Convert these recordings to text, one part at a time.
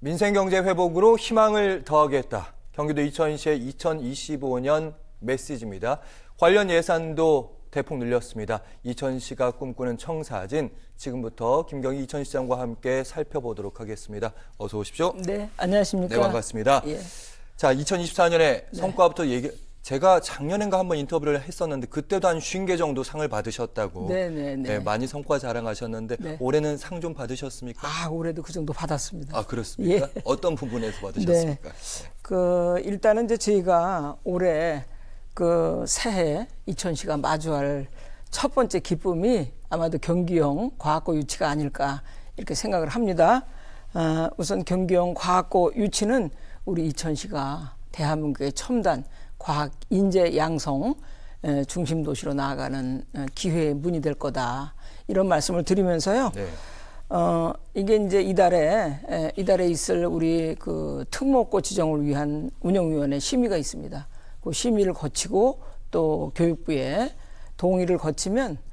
민생경제 회복으로 희망을 더하겠다. 경기도 이천시의 2025년 메시지입니다. 관련 예산도 대폭 늘렸습니다. 이천시가 꿈꾸는 청사진 지금부터 김경희 이천시장과 함께 살펴보도록 하겠습니다. 어서 오십시오. 네, 안녕하십니까? 네, 반갑습니다. 예. 자, 2024년에 성과부터 얘기 제가 작년엔가 한번 인터뷰를 했었는데 그때도 한 50개 정도 상을 받으셨다고. 네, 네, 네. 많이 성과 자랑하셨는데 네. 올해는 상 좀 받으셨습니까? 아, 올해도 그 정도 받았습니다. 아, 그렇습니까? 예. 어떤 부분에서 받으셨습니까? 그 일단은 이제 저희가 올해 그 새해 이천시가 마주할 첫 번째 기쁨이 아마도 경기형 과학고 유치가 아닐까 이렇게 생각을 합니다. 아, 우선 경기형 과학고 유치는 우리 이천시가 대한민국의 첨단 과학 인재 양성 에, 중심 도시로 나아가는 어, 기회의 문이 될 거다 이런 말씀을 드리면서요. 네. 어, 이게 이제 이달에, 에, 이달에 있을 우리 그 특목고 지정을 위한 운영위원회 심의가 있습니다. 그 심의를 거치고 또 교육부에 동의를 거치면, 어,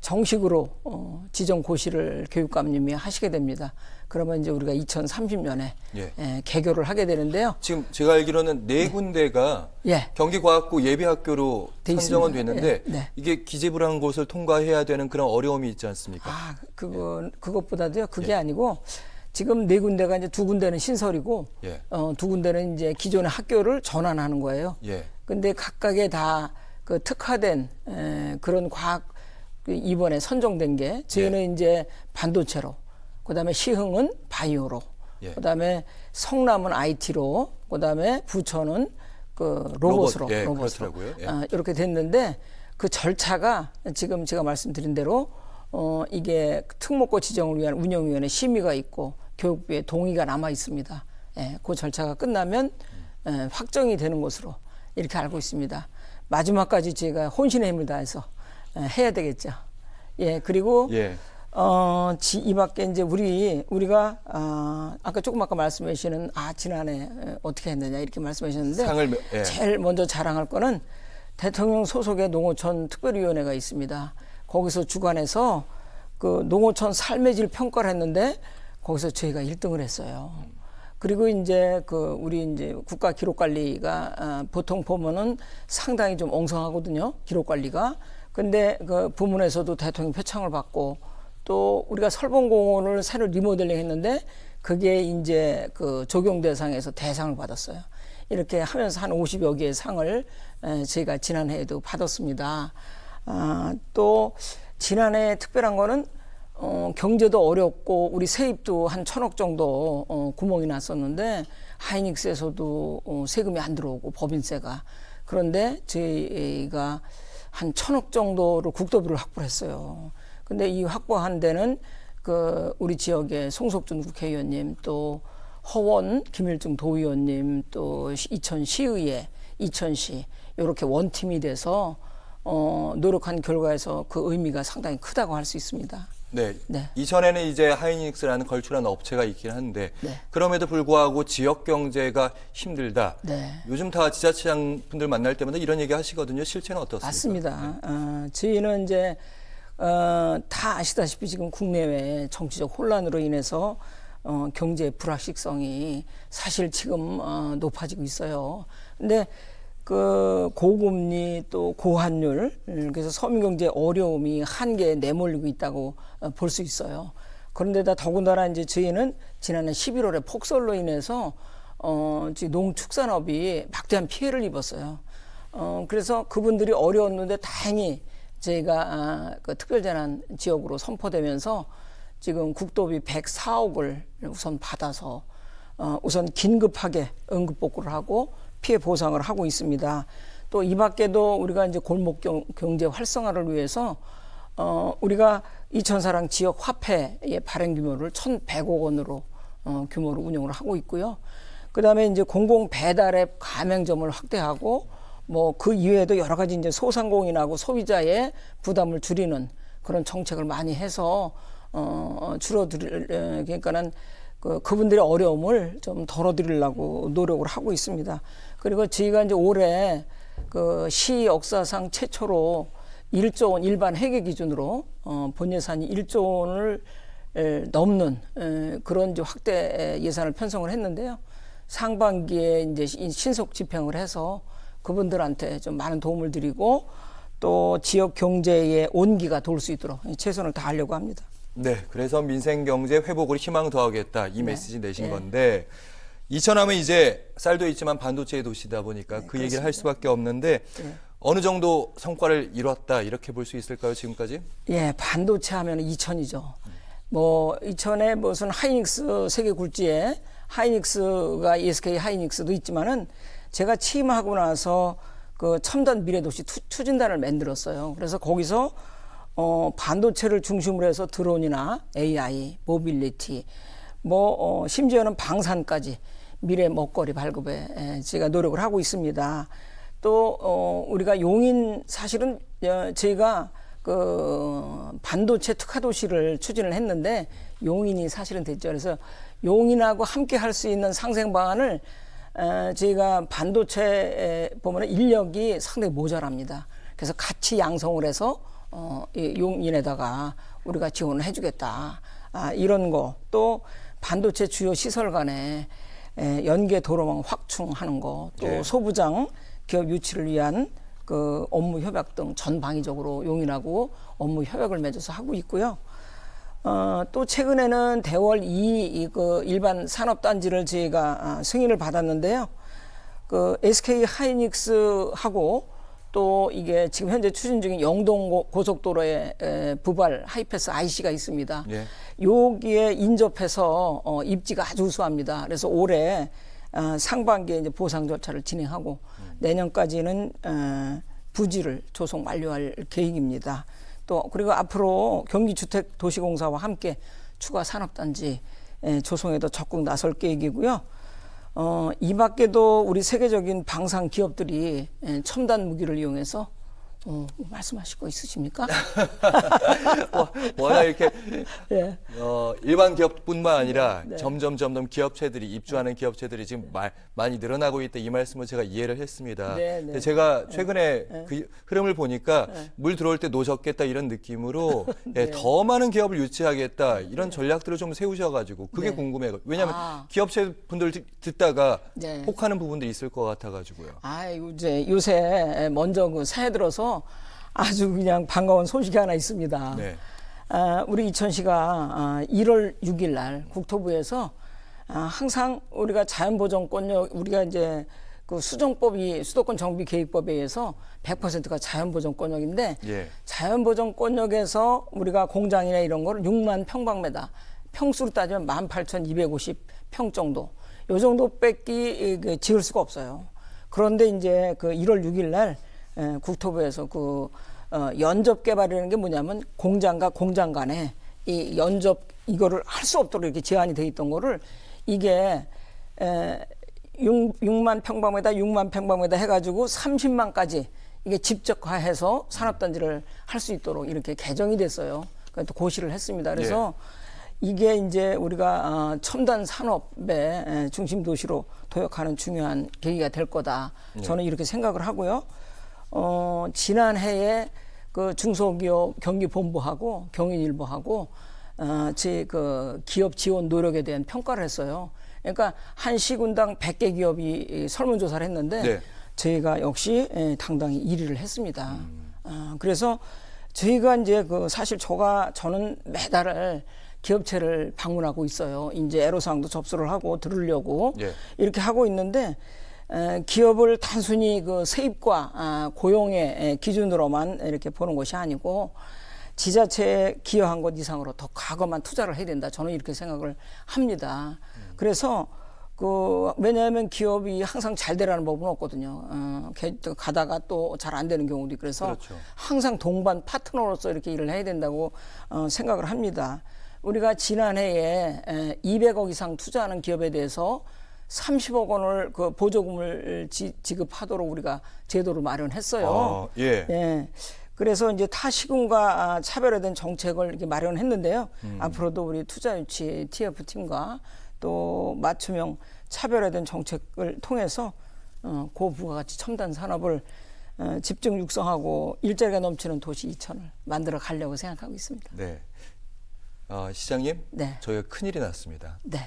정식으로, 어, 지정 고시를 교육감님이 하시게 됩니다. 그러면 이제 우리가 2030년에 예. 에, 개교를 하게 되는데요. 지금 제가 알기로는 네 군데가 예. 경기과학고 예비학교로 돼 선정은. 됐는데 예, 네. 이게 기재부라는 곳을 통과해야 되는 그런 어려움이 있지 않습니까? 아, 그거 그것보다도요. 그게 아니고 지금 네 군데가 이제 두 군데는 신설이고 예. 어, 두 군데는 이제 기존의 학교를 전환하는 거예요. 예. 근데 각각의 다그 특화된 에, 그런 과학 그 이번에 선정된 게 저희는 이제 반도체로 그다음에 시흥은 바이오로 예. 그다음에 성남은 IT로 그다음에 부천은 그 로봇으로 로봇, 예, 로봇으로. 예. 아, 이렇게 됐는데 그 절차가 지금 제가 말씀드린 대로 어 이게 특목고 지정을 위한 운영위원회 심의가 있고 교육부의 동의가 남아 있습니다. 예, 그 절차가 끝나면 예, 확정이 되는 것으로 이렇게 알고 있습니다. 마지막까지 제가 혼신의 힘을 다해서 예, 해야 되겠죠. 예, 그리고 예. 어, 지, 이 밖에 이제 우리, 우리가, 아, 아까 조금 아까 말씀해 주시는, 아, 지난해 에, 어떻게 했느냐, 이렇게 말씀해 주셨는데. 상을 몇- 예. 제일 먼저 자랑할 거는 대통령 소속의 농어촌 특별위원회가 있습니다. 거기서 주관해서 그 농어촌 삶의 질 평가를 했는데 거기서 저희가 1등을 했어요. 그리고 이제 그 우리 이제 국가 기록 관리가 아, 보통 보면은 상당히 좀 엉성하거든요. 기록 관리가. 근데 그 부문에서도 대통령 표창을 받고 또 우리가 설봉공원을 새로 리모델링 했는데 그게 이제 그 적용 대상에서 대상을 받았어요. 이렇게 하면서 한 50여 개의 상을 에, 저희가 지난해에도 받았습니다. 아, 또 지난해 특별한 거는 어, 경제도 어렵고 우리 세입도 한 천억 정도 어, 구멍이 났었는데 하이닉스에서도 어, 세금이 안 들어오고 법인세가 그런데 저희가 한 천억 정도로 국도비를 확보했어요. 근데 이 확보한 데는 그 우리 지역의 송석준 국회의원님 또 허원 김일중 도의원님 또 시- 이천 시의회 이천시 이렇게 원팀이 돼서 어, 노력한 결과에서 그 의미가 상당히 크다고 할 수 있습니다. 네. 네. 이전에는 이제 하이닉스라는 걸출한 업체가 있긴 한데 네. 그럼에도 불구하고 지역 경제가 힘들다. 네. 요즘 다 지자체장 분들 만날 때마다 이런 얘기 하시거든요. 실체는 어떻습니까? 맞습니다. 어, 저희는 이제 어, 다 아시다시피 지금 국내외 정치적 혼란으로 인해서 어, 경제 불확실성이 사실 지금 어, 높아지고 있어요. 근데 그 고금리 또 고환율 음, 그래서 서민 경제 어려움이 한계에 내몰리고 있다고 어, 볼수 있어요. 그런데다 더군다나 이제 저희는 지난해 11월에 폭설로 인해서 어, 지금 농축산업이 막대한 피해를 입었어요. 어, 그래서 그분들이 어려웠는데 다행히 저희가 아, 그 특별재난 지역으로 선포되면서 지금 국도비 104억을 우선 받아서 어, 우선 긴급하게 응급복구를 하고 피해 보상을 하고 있습니다. 또 이 밖에도 우리가 이제 골목 경, 경제 활성화를 위해서 어, 우리가 이천사랑 지역 화폐의 발행 규모를 1,100억 원으로 어, 규모로 운영을 하고 있고요. 그다음에 이제 공공 배달앱 가맹점을 확대하고 뭐 그 이외에도 여러 가지 이제 소상공인하고 소비자의 부담을 줄이는 그런 정책을 많이 해서 어 줄어들 에, 그러니까는 그 그분들의 어려움을 좀 덜어드리려고 노력을 하고 있습니다. 그리고 저희가 이제 올해 그 시 역사상 최초로 1조 원 일반 회계 기준으로 어, 본 예산이 1조 원을 에, 넘는 에, 그런 이제 확대 예산을 편성을 했는데요. 상반기에 이제 신- 신속 집행을 해서 그분들한테 좀 많은 도움을 드리고 또 지역 경제의 온기가 돌 수 있도록 최선을 다하려고 합니다. 네, 그래서 민생 경제 회복을 희망 더하겠다 이 메시지 내신 네. 건데 이천하면 이제 쌀도 있지만 반도체의 도시다 보니까 네, 그 얘기를 할 수밖에 없는데 어느 정도 성과를 이뤘다 이렇게 볼 수 있을까요 지금까지? 예, 반도체 하면 이천이죠. 뭐 이천에 무슨 하이닉스 세계 굴지에 하이닉스가 ESK 하이닉스도 있지만은 제가 취임하고 나서 그 첨단 미래도시 투, 추진단을 만들었어요. 그래서 거기서 어 반도체를 중심으로 해서 드론이나 AI, 모빌리티, 뭐 어, 심지어는 방산까지 미래 먹거리 발급에 에, 제가 노력을 하고 있습니다. 또 어, 우리가 용인 사실은 어, 저희가 그 반도체 특화 도시를 추진을 했는데 용인이 사실은 됐죠. 그래서 용인하고 함께 할 수 있는 상생 방안을 에, 저희가 반도체에 보면 인력이 상당히 모자랍니다. 그래서 같이 양성을 해서 어, 이 용인에다가 우리가 지원을 해주겠다. 아, 이런 거. 또 반도체 주요 시설 간에 에, 연계 도로망 확충하는 거. 또 예. 소부장 기업 유치를 위한 그 업무 협약 등 전방위적으로 용인하고 업무 협약을 맺어서 하고 있고요. 어, 또 최근에는 대월 2, 그 일반 산업단지를 저희가 아, 승인을 받았는데요. 그 SK 하이닉스하고 또 이게 지금 현재 추진 중인 영동 고- 고속도로에 에, 부발 하이패스 IC가 있습니다. 예. 여기에 인접해서 어, 입지가 아주 우수합니다. 그래서 올해 어, 상반기에 이제 보상 절차를 진행하고 내년까지는 어, 부지를 조성 완료할 계획입니다. 또 그리고 앞으로 경기주택도시공사와 함께 추가 산업단지 에, 조성에도 적극 나설 계획이고요. 어, 이 밖에도 우리 세계적인 방산 기업들이 에, 첨단 무기를 이용해서 어, 말씀하실 거 있으십니까? 와, 워낙 이렇게 예. 어, 일반 기업뿐만 아니라 네. 점점 점점 기업체들이 입주하는 기업체들이 지금 마- 많이 늘어나고 있다 이 말씀을 제가 이해를 했습니다. 네, 네. 근데 제가 최근에 그 흐름을 보니까 물 들어올 때 노셨겠다 이런 느낌으로 네. 예, 더 많은 기업을 유치하겠다 이런 전략들을 좀 세우셔가지고 그게 네. 궁금해요. 왜냐하면 아. 기업체 분들 듣- 듣다가 네. 혹하는 부분들이 있을 것 같아가지고요. 아, 이제 요새 먼저 그 새해 들어서 아주 그냥 반가운 소식이 하나 있습니다. 네. 아, 우리 이천시가 아, 1월 6일 날 국토부에서 아, 항상 우리가 자연보전권역 우리가 이제 그 수정법이 수도권 정비 계획법에 의해서 100%가 자연보전권역인데 예. 자연보전권역에서 우리가 공장이나 이런 거를 6만 평방미터 평수로 따지면 18,250평 정도 요 정도 뺏기 그 지을 수가 없어요. 그런데 이제 그 1월 6일 날 에, 국토부에서 그 어, 연접 개발이라는 게 뭐냐면 공장과 공장 간에 이 연접 이거를 할 수 없도록 이렇게 제한이 돼 있던 거를 이게 에, 6, 6만 평방미터, 6만 평방미터 해가지고 30만까지 이게 집적화해서 산업단지를 할 수 있도록 이렇게 개정이 됐어요. 그러니까 또 고시를 했습니다. 그래서 이게 이제 우리가 어, 첨단 산업의 에, 중심 도시로 도약하는 중요한 계기가 될 거다. 저는 이렇게 생각을 하고요. 어, 지난해에 그 중소기업 경기본부하고 경인일보하고 어, 제그 기업 지원 노력에 대한 평가를 했어요. 그러니까 한 시군당 100개 기업이 이 설문조사를 했는데 네. 저희가 역시 에, 당당히 1위를 했습니다. 어, 그래서 저희가 이제 그 사실 저가 저는 매달 기업체를 방문하고 있어요. 이제 애로사항도 접수를 하고 들으려고 예. 이렇게 하고 있는데 에, 기업을 단순히 그 세입과 아, 고용의 에, 기준으로만 이렇게 보는 것이 아니고 지자체에 기여한 것 이상으로 더 과거만 투자를 해야 된다. 저는 이렇게 생각을 합니다. 그래서 그 왜냐하면 기업이 항상 잘 되라는 법은 없거든요. 어, 가다가 또 잘 안 되는 경우도 있고 그래서 그렇죠. 항상 동반 파트너로서 이렇게 일을 해야 된다고 어, 생각을 합니다. 우리가 지난해에 에, 200억 이상 투자하는 기업에 대해서 30억 원을 그 보조금을 지, 지급하도록 우리가 제도를 마련했어요. 아, 예. 예. 그래서 이제 타시군과 아, 차별화된 정책을 이렇게 마련했는데요. 앞으로도 우리 투자 유치 TF 팀과 또 맞춤형 차별화된 정책을 통해서 어, 고부가 가치 첨단 산업을 어, 집중 육성하고 일자리가 넘치는 도시 이천을 만들어 가려고 생각하고 있습니다. 네. 어, 시장님, 네. 저희가 큰일이 났습니다. 네.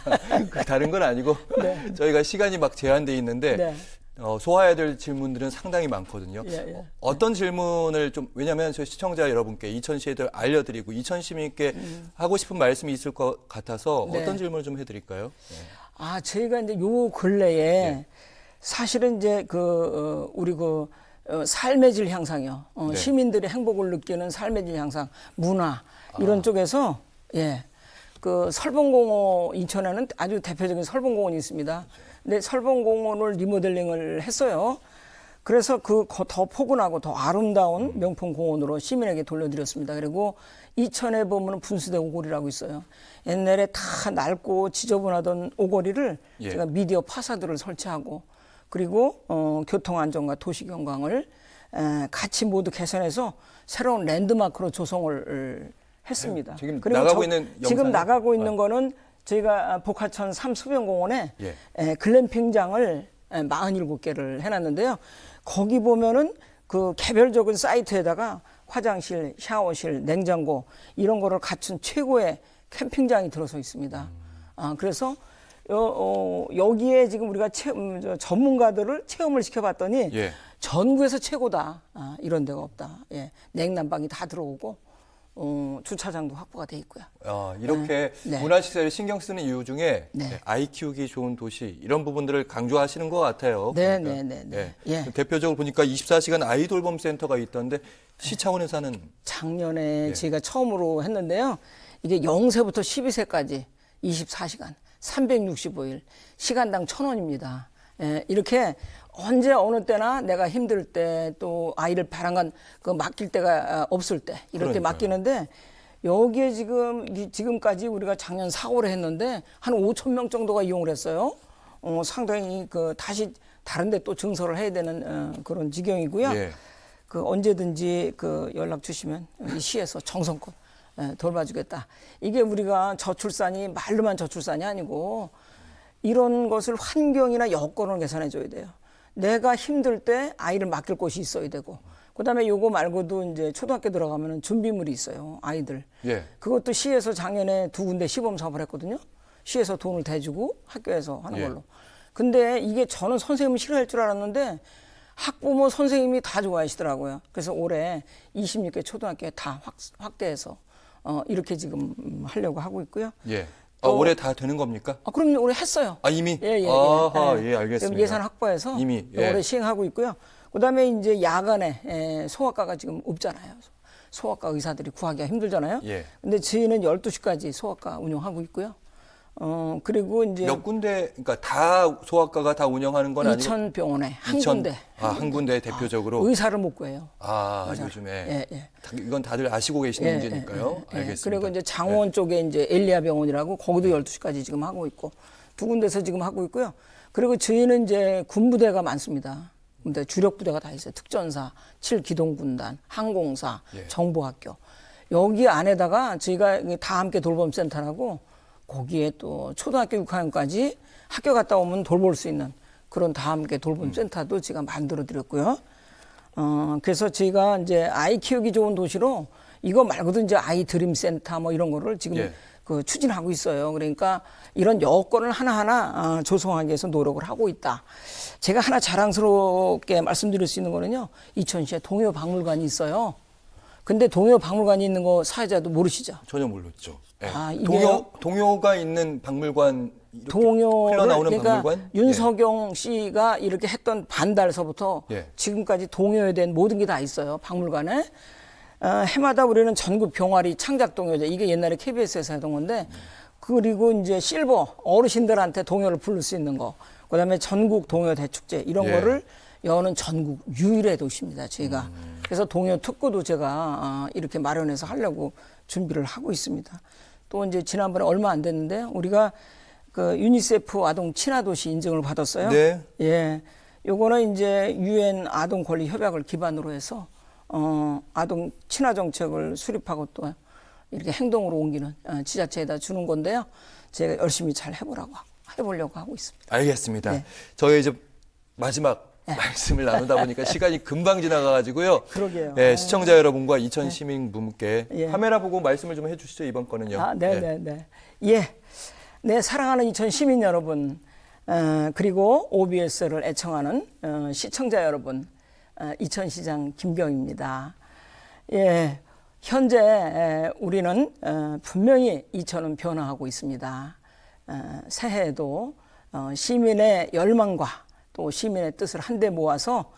그 다른 건 아니고 네. 저희가 시간이 막 제한돼 있는데 네. 어, 소화해야 될 질문들은 상당히 많거든요. 예, 예. 어, 어떤 질문을 좀 왜냐하면 저희 시청자 여러분께 이천 시에 대해 알려드리고 이천 시민께 하고 싶은 말씀이 있을 것 같아서 음. 네. 어떤 질문을 좀 해드릴까요? 아, 저희가 이제 요 근래에 예. 사실은 이제 그, 어, 우리 그, 어, 삶의 질 향상이요. 어, 네. 시민들이 행복을 느끼는 삶의 질 향상, 문화, 이런 쪽에서, 예. 그 설봉공원, 인천에는 아주 대표적인 설봉공원이 있습니다. 근데 설봉공원을 리모델링을 했어요. 그래서 그 더 포근하고 더 아름다운 명품 공원으로 시민에게 돌려드렸습니다. 그리고 이천에 보면 분수대 오거리라고 있어요. 옛날에 다 낡고 지저분하던 오거리를 예. 제가 미디어 파사드를 설치하고 그리고 어, 교통 안전과 도시 경광을 에, 같이 모두 개선해서 새로운 랜드마크로 조성을 했습니다. 네, 지금 나가고 있는 지금 나가고 있는 아. 거는 저희가 복화천 삼수변공원에 예. 에, 글램핑장을 에, 47개를 해놨는데요. 거기 보면은 그 개별적인 사이트에다가 화장실, 샤워실, 냉장고 이런 거를 갖춘 최고의 캠핑장이 들어서 있습니다. 아, 그래서 여, 어, 여기에 지금 우리가 체, 음, 저 전문가들을 체험을 시켜봤더니 예. 전국에서 최고다. 아, 이런 데가 없다. 예. 냉난방이 다 들어오고 어, 주차장도 확보가 돼 있고요. 어, 이렇게 네. 문화시설에 신경 쓰는 이유 중에 네. 네, 아이 키우기 좋은 도시 이런 부분들을 강조하시는 것 같아요. 네, 보니까. 네, 네, 네. 예. 예. 대표적으로 보니까 24시간 아이 돌봄 센터가 있던데 시 차원에서 하는 작년에 예. 제가 처음으로 했는데요. 이게 0세부터 12세까지 24시간, 365일, 시간당 1,000원입니다. 예, 이렇게 언제 어느 때나 내가 힘들 때 또 아이를 바람간 그 맡길 때가 아, 없을 때 이럴 때 그러니까요. 맡기는데 여기에 지금 이- 지금까지 우리가 작년 4월에 했는데 한 5천 명 정도가 이용을 했어요. 어, 상당히 그 다시 다른데 또 증설을 해야 되는 어, 그런 지경이고요. 예. 그 언제든지 그 연락 주시면 이 시에서 정성껏 예, 돌봐주겠다. 이게 우리가 저출산이 말로만 저출산이 아니고 이런 것을 환경이나 여건을 개선해 줘야 돼요. 내가 힘들 때 아이를 맡길 곳이 있어야 되고 그다음에 요거 말고도 이제 초등학교 들어가면은 준비물이 있어요. 아이들. 예. 그것도 시에서 작년에 두 군데 시범 사업을 했거든요. 시에서 돈을 대주고 학교에서 하는 예. 걸로. 근데 이게 저는 선생님이 싫어할 줄 알았는데 학부모 선생님이 다 좋아하시더라고요. 그래서 올해 26개 초등학교에 다 확, 확대해서 어, 이렇게 지금 음, 하려고 하고 있고요. 예. 아, 또- 올해 다 되는 겁니까? 아, 그럼 올해 했어요. 아, 이미? 예, 예, 예. 아하, 예. 예, 알겠습니다. 예산 확보해서 이미, 예. 올해 시행하고 있고요. 그다음에 이제 야간에 에, 소아과가 지금 없잖아요. 소아과 의사들이 구하기가 힘들잖아요. 예. 근데 저희는 12시까지 소아과 운영하고 있고요. 어, 그리고 이제 몇 군데, 그러니까 다 소아과가 다 운영하는 건 아니고 이천 병원에 한 이천- 군데. 아, 한 군데 대표적으로. 의사를 못 구해요. 아, 의사를. 요즘에 예, 예. 다- 이건 다들 아시고 계시는 예, 문제니까요. 예, 예. 알겠습니다. 그리고 이제 장원 쪽에 이제 엘리아 병원이라고 거기도 12시까지 지금 하고 있고 두 군데서 지금 하고 있고요. 그리고 저희는 이제 군부대가 많습니다. 근데 주력 부대가 다 있어요. 특전사, 7기동군단, 항공사, 예. 정보학교. 여기 안에다가 저희가 다 함께 돌봄센터라고 거기에 또 초등학교 6학년까지 학교 갔다 오면 돌볼 수 있는 그런 다 함께 돌봄 센터도 제가 만들어 드렸고요. 어, 그래서 저희가 이제 아이 키우기 좋은 도시로 이거 말고도 이제 아이 드림 센터 뭐 이런 거를 지금 예. 그 추진하고 있어요. 그러니까 이런 여건을 하나하나 어, 조성하기 위해서 노력을 하고 있다. 제가 하나 자랑스럽게 말씀드릴 수 있는 거는요. 이천시에 동요 박물관이 있어요. 근데 동요 박물관이 있는 거 사회자도 모르시죠? 전혀 몰랐죠. 예. 아, 이게요? 동요 동요가 있는 박물관 이렇게 동요를 흘러나오는 그러니까 박물관 윤석영 씨가 이렇게 했던 반달서부터 예. 지금까지 동요에 대한 모든 게 다 있어요 박물관에 어, 해마다 우리는 전국 병아리 창작 동요제 이게 옛날에 KBS에서 하던 건데 그리고 이제 실버 어르신들한테 동요를 부를 수 있는 거 그다음에 전국 동요 대축제 이런 예. 거를 여는 전국 유일의 도시입니다 저희가 음. 그래서 동요 특구도 제가 어, 이렇게 마련해서 하려고 준비를 하고 있습니다 또 이제 지난번에 얼마 안 됐는데 우리가 그 유니세프 아동 친화 도시 인증을 받았어요. 네. 예. 요거는 이제 유엔 아동 권리 협약을 기반으로 해서 어 아동 친화 정책을 수립하고 또 이렇게 행동으로 옮기는 어, 지자체에다 주는 건데요. 제가 열심히 잘 해보라고 하- 해보려고 하고 있습니다. 알겠습니다. 네. 저희 이제 마지막 말씀을 나누다 보니까 시간이 금방 지나가가지고요. 그러게요. 네, 시청자 여러분과 이천 시민 분께 예. 카메라 보고 말씀을 좀 해주시죠 이번 거는요. 아, 네, 네, 네. 예. 네, 사랑하는 이천 시민 여러분, 어, 그리고 OBS를 애청하는 어, 시청자 여러분, 어, 이천 시장 김경입니다. 예, 현재 에, 우리는 어, 분명히 이천은 변화하고 있습니다. 어, 새해에도 어, 시민의 열망과 또 시민의 뜻을 한데 모아서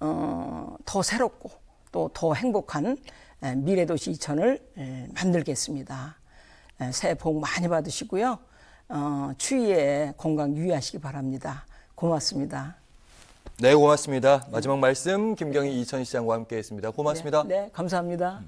어, 더 새롭고 또 더 행복한 에, 미래도시 이천을 에, 만들겠습니다. 에, 새해 복 많이 받으시고요. 어, 추위에 건강 유의하시기 바랍니다. 고맙습니다. 네, 고맙습니다. 마지막 말씀 김경희 이천 시장과 함께했습니다. 고맙습니다. 네, 네 감사합니다.